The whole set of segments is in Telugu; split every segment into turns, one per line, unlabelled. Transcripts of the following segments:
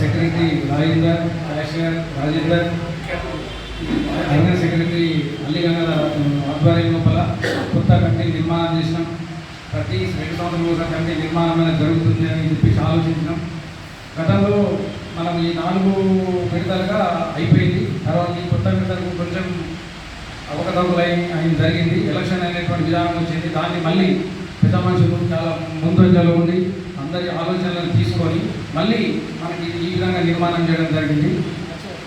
సెక్రటరీ రాజేందర్ కలెక్టర్ రాజేందర్ అదన సెక్రటరీ అల్లి ఆధ్వర్యం లోపల కొత్త కమిటీ నిర్మాణం చేసినాం. ప్రతి రెండు సంవత్సరం కమిటీ నిర్మాణం అనేది జరుగుతుంది అని చెప్పేసి ఆలోచించినాం. గతంలో మనం ఈ నాలుగు విడతలుగా అయిపోయింది. తర్వాత ఈ కొత్త విడతలకు కొంచెం అవకతవకలు అయి అయిన జరిగింది. ఎలక్షన్ అనేటువంటి విధానం వచ్చింది. దాన్ని మళ్ళీ పెద్ద మనుషులు చాలా ముందంజలో ఉండి అందరి ఆలోచనలను తీసుకొని మళ్ళీ మనకి ఈ విధంగా నిర్మాణం చేయడం జరిగింది.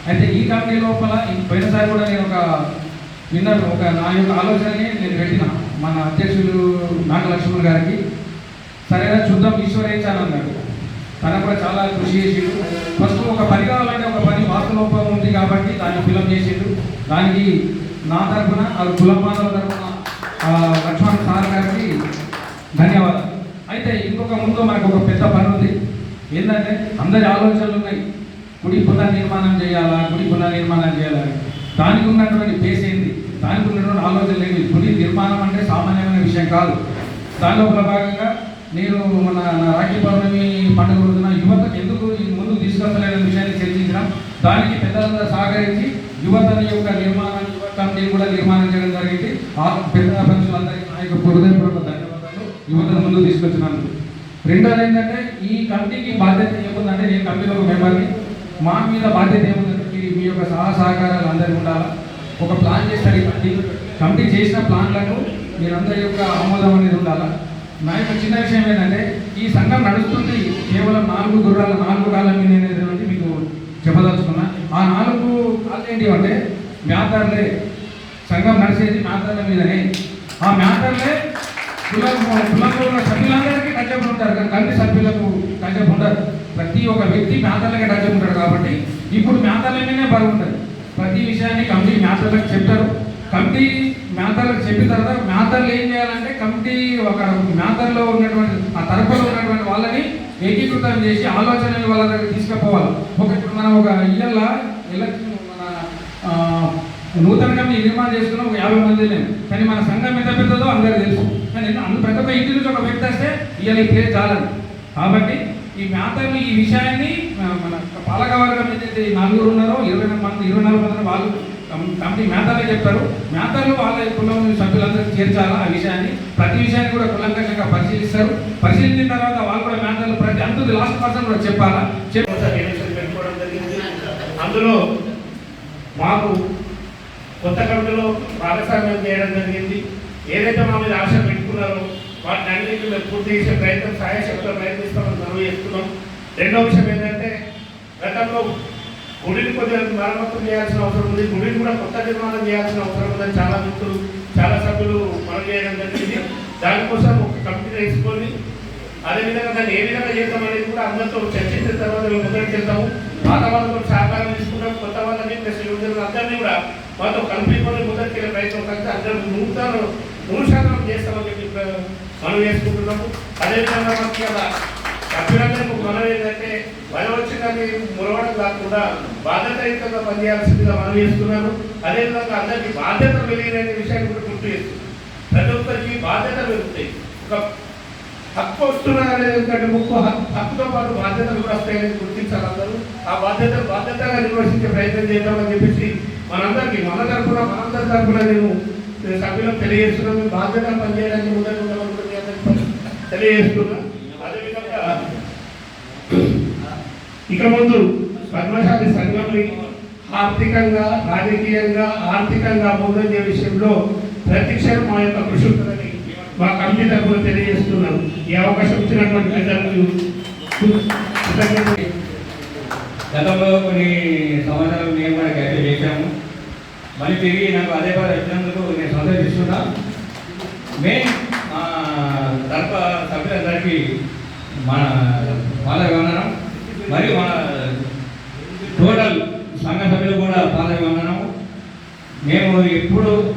అయితే ఈ కమిటీ లోపల ఈ పోయినసారి కూడా నేను ఒక విన్నర్ ఒక నా యొక్క ఆలోచనని నేను పెట్టిన మన అధ్యక్షులు నాగలక్ష్మణ్ గారికి. సరేనా చూద్దాం ఈశ్వరేచ్ఛ అన్నాడు తన కూడా చాలా కృషి చేసిండు. ఫస్ట్ ఒక పని కావాలంటే ఒక పని వాస్తలోపం ఉంది కాబట్టి దాన్ని ఫిలం చేసిండు. దానికి నా తరఫున అది కులమానవ తరఫున ఆ, లక్ష్మణ్ సార్ గారికి ధన్యవాదాలు. అయితే ఇంకొక ముందు మనకు ఒక పెద్ద పని ఉంది. ఏంటంటే అందరి ఆలోచనలు ఉన్నాయి. గుడి పునర్నిర్మాణం చేయాలా? గుడి పునర్నిర్మాణం చేయాలా? దానికి ఉన్నటువంటి పేస్ ఏంది దానికి ఉన్నటువంటి ఆలోచన లేదు గుడి నిర్మాణం అంటే సామాన్యమైన విషయం కాదు. దానిలో ఒక భాగంగా నేను మన నా రాఖీ పౌర్ణమి పండుగ రోజున యువతకు ఎందుకు ముందు ముందుకు తీసుకొస్తలేని విషయాన్ని చర్చించడం దానికి పెద్దలందరూ సహకరించి యువతని యొక్క నిర్మాణం కమిటీ కూడా నిర్మాణం చేయడం జరిగింది. ఆ పెద్ద మనుషులందరికీ నా యొక్క హృదయపూర్వక ధన్యవాదాలు. యువతను ముందుకు తీసుకొచ్చినందుకు. రెండోది ఏంటంటే ఈ కమిటీకి బాధ్యత ఏముందంటే నేను కమిటీలో ఒక మెంబర్ని మా మీద బాధ్యత ఏముందంటే మీ మీ యొక్క సహా సహకారాలు అందరికీ ఉండాలా? ఒక ప్లాన్ చేస్తారు ఈ కమిటీ. కమిటీ చేసిన ప్లాన్లకు మీరందరి యొక్క ఆమోదం అనేది ఉండాలా? నా యొక్క చిన్న విషయం ఏంటంటే ఈ సంఘం నడుస్తుంది కేవలం నాలుగు గుర్రాల నాలుగు కాళ్ళ మీద అనేది మీకు చెప్పదలుచుకున్నా. ఆ నాలుగు కాళ్ళు ఏంటి అంటే మ్యాథర్లే. సంఘం నడిచేది మ్యాథర్ల మీదనే. ఆ మ్యాథర్లే కులం కులంలో సభ్యులందరికీ టచ్అప్ ఉంటారు కానీ కమిటీ సభ్యులకు టచ్అప్ ఉండరు ప్రతి ఒక్క వ్యక్తి మ్యాతర్లకే టచ్అప్ ఉంటాడు కాబట్టి ఇప్పుడు మ్యాతర్ల మీదనే బాగుంటుంది ప్రతి విషయాన్ని కమిటీ మ్యాథర్లకు చెప్తారు కమిటీ మ్యాథర్లకు చెప్పిన తర్వాత మ్యాథర్లు ఏం చేయాలంటే కమిటీ ఒక మ్యాథర్లో ఉన్నటువంటి ఆ తరపులో ఉన్నటువంటి వాళ్ళని ఏకీకృతం చేసి ఆలోచనలు వాళ్ళ దగ్గర తీసుకుపోవాలి ఒక ఇప్పుడు మనం ఒక ఇళ్ళ ఎలక్షన్ నూతనంగా మీ నిర్మాణం చేసుకున్న ఒక యాభై మంది లేము కానీ మన సంఘం ఎంత పెద్దదో అందరికీ తెలుసు. కానీ అందు ప్రతి ఒక్క ఇంటి నుంచి ఒక వ్యక్తి వస్తే ఇవన్నీ ఈ ప్లేస్ చాలని కాబట్టి ఈ మ్యాతర్లు ఈ విషయాన్ని మన పాలకవర్గం ఏదైతే నలుగురు ఉన్నారో ఇరవై మంది ఇరవై నాలుగు మంది వాళ్ళు కంపెనీ కమిటీ చెప్పారు. చెప్తారు వాళ్ళ కులం సభ్యులందరూ చేర్చాలా ఆ విషయాన్ని? ప్రతి విషయాన్ని కూడా కులంకషంగా పరిశీలిస్తారు. పరిశీలించిన తర్వాత వాళ్ళు కూడా మేతలు ప్రతి అంత లాస్ట్ పర్సన్ కూడా చెప్పాలా? చెప్పి
జరిగింది. అందులో మాకు కొత్త కమిటీలో భాగస్వామ్యం చేయడం జరిగింది. ఏదైతే మా మీద ఆశ పెట్టుకున్నారో వాటిని అన్నింటినీ మేము పూర్తి చేసే ప్రయత్నం సహాయశక్తులు ప్రయత్నిస్తామని మనం చేస్తున్నాం రెండో విషయం ఏంటంటే గతంలో గుడిని కొద్దిగా మరమ్మతులు చేయాల్సిన అవసరం ఉంది. గుడిని కూడా కొత్త నిర్మాణం చేయాల్సిన అవసరం ఉందని చాలా మిత్రులు చాలా సభ్యులు మనం చేయడం జరిగింది. దానికోసం ఒక కమిటీ వేసుకొని అదేవిధంగా దాన్ని ఏ విధంగా చేద్దాం అనేది కూడా అందరితో చర్చించిన తర్వాత మేము ముందరికి వెళ్తాము. పాత వాళ్ళతో సహకారం తీసుకుంటాం కొత్త వాళ్ళని ప్లస్ యువజనులు అందరినీ కూడా మాతో కలుపుకొని ముందరికి ప్రయత్నం కలిసి అందరూ నూతన నూరు శాతం చేస్తామని చెప్పి మనం చేసుకుంటున్నాము అదేవిధంగా మనకి ఇలా అభ్యర్థులకు మనం ఏంటంటే మనం వచ్చిందని మురవడం కాకుండా బాధ్యతయుతంగా పనిచేయాల్సిందిగా మనం చేస్తున్నాను అదేవిధంగా అందరికీ బాధ్యత పెరిగిన విషయాన్ని కూడా గుర్తు చేస్తున్నాం ప్రతి ఒక్కరికి బాధ్యత పెరుగుతాయి. ఒక హక్కు వస్తున్నది ఎందుకంటే ముక్కు హక్కుతో పాటు బాధ్యతలు కూడా వస్తాయని గుర్తించాలి అందరూ. ఆ బాధ్యత బాధ్యతగా నిర్వహించే ప్రయత్నం చేద్దామని చెప్పేసి మనందరికీ మన తరఫున మనందరి తరఫున నేను సభ్యులకు తెలియజేస్తున్నాను. మీ బాధ్యతగా పనిచేయడానికి ముందర ఉండమని తెలియజేస్తున్నా. అదేవిధంగా ఇక ముందు పద్మశాలి సంఘంని ఆర్థికంగా రాజకీయంగా ఆర్థికంగా ముందంజే విషయంలో ప్రతిక్షణం మా యొక్క కృషి ఉంటుందని మా కమిటీ తరఫున తెలియజేస్తున్నాను. ఈ అవకాశం ఇచ్చినటువంటి పెద్దలకు
గతంలో కొన్ని సంవత్సరాలు మేము కూడా చేశాము. మళ్ళీ తిరిగి నాకు అదే పని ఇచ్చినందుకు నేను సంతోషిస్తున్నా మెయిన్ మా సభ్యులందరికీ మన పాల మరియు మన టోటల్ సంఘ సభ్యులు కూడా పాల మేము ఎప్పుడు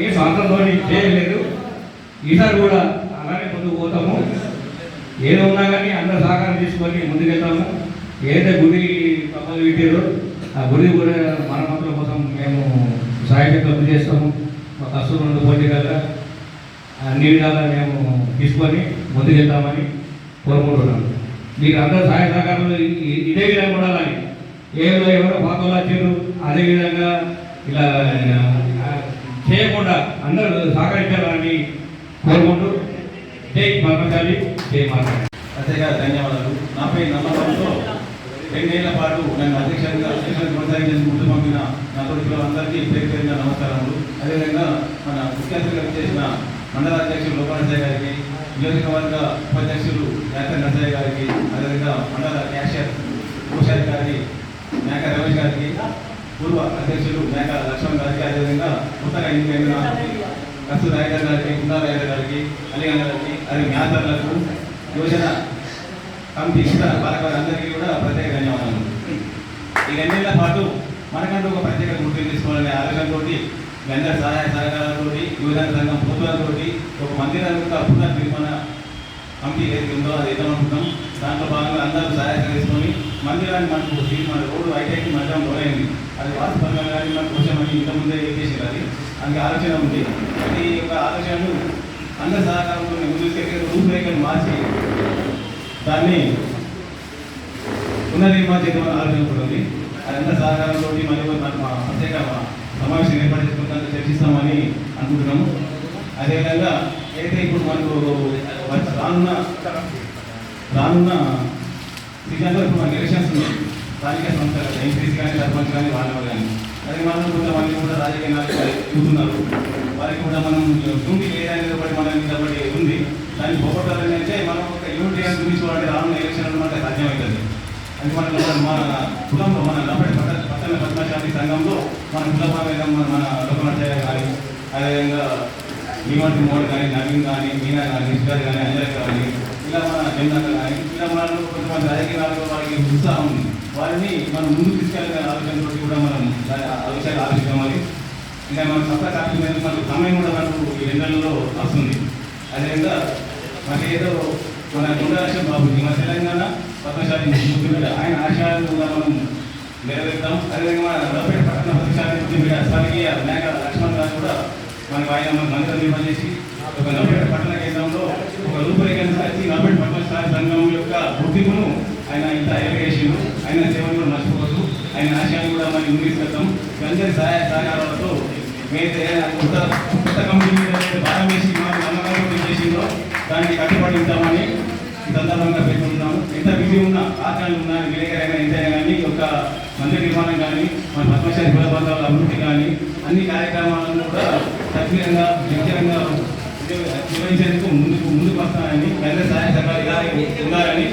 ఏ స్వాతంత్రంతో చేయలేదు. ఈసారి కూడా అలానే ముందుకు పోతాము. ఏదో ఉన్నా కానీ అందరు సహకారం తీసుకొని ముందుకెళ్తాము. ఏదైతే గుడి పక్కన పెట్టారో ఆ గుడి కూడా మరమ్మతుల కోసం మేము సాయంత్రం కృషి చేస్తాము. మా కష్టం నుండి పోటీ కదా అన్ని విధాలా మేము తీసుకొని ముందుకెళ్తామని కోరుకుంటున్నాను మీకు అందరూ సహాయ సహకారాలు ఇదే విధంగా ఉండాలని ఏదో ఎవరో పాతలు వచ్చారు అదేవిధంగా ఇలా చేయకుండా అందరూ సహకరించాలని కోరుకుంటూ జై పద్మశాలి జై మాత
ప్రత్యేక ధన్యవాదాలు. నాపై నమ్మకం రెండేళ్ళ పాటు నన్ను అధ్యక్షంగా అధ్యక్షులు కొనసాగించేందుకు ముందు పంపిన నా తోటి పేరు పేరున నమస్కారములు. అదేవిధంగా మన ముఖ్య చేసిన మండల అధ్యక్షులు లోపానసయ్య గారికి నియోజకవర్గ ఉపాధ్యక్షులు యాత్ర నరసయ్య గారికి అదేవిధంగా మండల క్యాషియర్ కోశాధికారి మేక రమేష్ గారికి పూర్వ అధ్యక్షులు మేక లక్ష్మణ్ గారికి అదేవిధంగా కొత్తగా ఎన్నికైన కస్తూరి రాయగర్ గారికి కుందా రాయగర్ గారికి అలీగన్ గారికి అదే మ్యాథర్లకు యువజన కమిటీ ఇతర అందరికీ కూడా ప్రతి ఎన్నేళ్ళ పాటు మనకంటూ ఒక ప్రత్యేక గుర్తింపు తీసుకోవాలనే ఆలోచనతో మీ అందరి సహాయ సహకారాలతో యువజన సంఘం ప్రభుత్వాలతో ఒక మందిరాన్ని యొక్క పునర్నిర్మాణ కమిటీ ఏదైతే ఉందో అది ఇద్దామనుకుంటాం దాంట్లో భాగంగా అందరూ సహాయ చేసుకొని మందిరాన్ని మనకు మన రోడ్డు ఐటైకి మధ్య మొదలైంది. అది వాస్తవంగా కానీ మనకు వచ్చామని ఇంతకుముందే చేసేది అది అందుకే ఆలోచన ఉంది. అది యొక్క ఆలోచనలు అందరి సహకారంతో ముందుకు తీసుకెళ్ళి రూపురేఖలు మార్చి దాన్ని పునర్నిర్మాణ చేద్దామని ఆలోచన కూడా ఉంది సహకారంతో మరియు ప్రత్యేక సమావేశం ఏర్పాటు చేసుకుంటానికి చర్చిస్తామని అనుకుంటున్నాము. అదేవిధంగా అయితే ఇప్పుడు మనకు రానున్న రానున్న సీజన్లో ఇప్పుడు మనకి ఎలక్షన్స్ ఉన్నాయి. స్థానిక సంస్థలు ఎంపీసీ కానీ సర్పంచ్ కానీ వాళ్ళు కానీ. అదే మనం కొంతమంది కూడా రాజకీయ నాయకులు చూస్తున్నారు. వారికి కూడా మనం డ్యూటీ లేదనేది ఒకటి మన మీద ఉంది. దాన్ని పోగొట్టాలని అంటే మనం ఒక యూనిటీ అని చూపించుకోవాలంటే రానున్న ఎలక్షన్ అనమాట సాధ్యమవుతుంది. మన మన కులంలో మన లబ్బడి పట్ట పట్టణ పద్మశాలి సంఘంలో మన కుల మన మన లోకనాచార్య కానీ అదేవిధంగా భీమంటి మోడ్ కానీ నవీన్ కానీ మీనా కానీ శివాజీ కానీ అంజలి కానీ ఇలా మన జెండా కానీ ఇలా మనలో కొంతమంది రాజకీయ వారికి ఉత్సాహం ఉంది. వారిని మనం ముందుకు తీసుకెళ్ళిన ఆలోచనతో కూడా మనం ఆలోచన ఆ విషయాలు ఆలోచించామని ఇంకా మన కొత్త మీద మనకు సమయం కూడా మనకు ఈ రెండల్లో వస్తుంది. అదేవిధంగా మనకి ఏదో మన గుండారాష్ట్రం బాబు మన తెలంగాణ పద్మశాలి ముఖ్యమంత్రి ఆయన ఆశయాలను కూడా మనం నెరవేరుతాం. అదేవిధంగా మన నలభై పట్టణ పద్మశాలి ముఖ్యమంత్రి స్వర్గీయ మేక లక్ష్మణ్ గారు కూడా మనకు ఆయన మందిరం మంత్రం నిర్మాణం చేసి ఒక నలభై పట్టణ కేంద్రంలో ఒక రూపురేఖను సాచి నలభై స్థాయి సంఘం యొక్క గుర్తింపును ఆయన ఇంత ఎలిగేషన్ ఆయన సేవలు కూడా మర్చిపోవద్దు. ఆయన ఆశయాన్ని కూడా మనం ముందుకెళ్తాం అందరి సహాయ సహకారాలతో మేమైతే కొత్త కొత్త కంపెనీ మీద ఏదైతే భారం వేసి మాకు నమ్మకంతో చేసిందో దానికి కట్టుబడి ఉంటామని సందర్భంగా పెట్టుకుంటున్నాము ఎంత బిజీ ఉన్నా ఆచారాలు ఉన్నా విలేకరైనా ఎంతైనా కానీ ఒక మందిర నిర్మాణం కానీ మన పద్మశాలి కులబంధాల అభివృద్ధి కానీ అన్ని కార్యక్రమాలను కూడా సక్రియంగా వ్యక్తిగతంగా నిర్వహించేందుకు ముందుకు ముందుకు వస్తానని అందరి సహాయ సహకారాలు ఇలా ఉండాలని